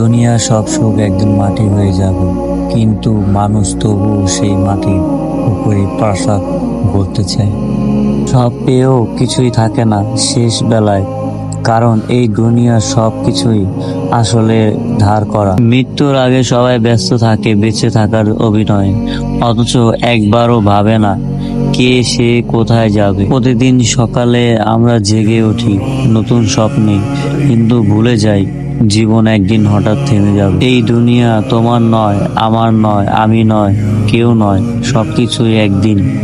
দুনিয়া সব সুখ একদিন মাটি হয়ে যাবে। কিন্তু মানুষ তবু সেই মাটির উপরে প্রাসাদ গড়তে চায়। সব পেয়েও কিছুই থাকে না শেষ বেলায়, কারণ এই দুনিয়ার সব কিছুই আসলে ধার করা। মৃত্যুর আগে সবাই ব্যস্ত থাকে, বেঁচে থাকার অভিনয়ে, অথচ একবারও ভাবে না কে সে কোথায় যাবে। প্রতিদিন সকালে আমরা জেগে উঠি, নতুন স্বপ্নে, কিন্তু ভুলে যাই জীবন একদিন হঠাৎ থেমে যাবে। এই দুনিয়া তোমার নয়, আমার নয়, আমি নয়, কেউ নয়, সবকিছুই একদিন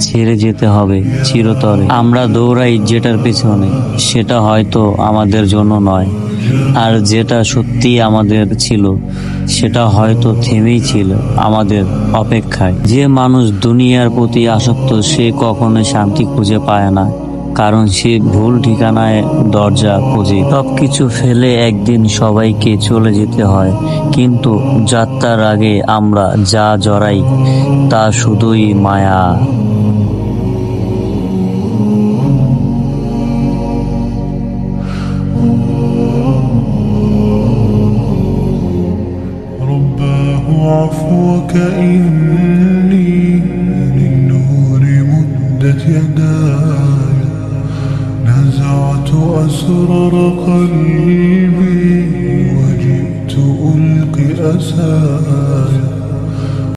ছেড়ে যেতে হবে চিরতরে। আমরা দৌড়াই যেটার পেছনে, সেটা হয়তো আমাদের জন্য নয়। আর যেটা সত্যি আমাদের ছিল, সেটা হয়তো থেমেই ছিল আমাদের অপেক্ষায়। যে মানুষ দুনিয়ার প্রতি আসক্ত, সে কখনো শান্তি খুঁজে পায় না। কারণ সে ভুল ঠিকানায় দরজা খোঁজে সবকিছু ফেলে একদিন সবাইকে চলে যেতে হয় কিন্তু যাত্রার আগে আমরা যা জড়াই তা শুধুই মায়া رباه عفوك إني للنور مدت يداي نزعت أسرار قلبي وجئت ألقي أسايا.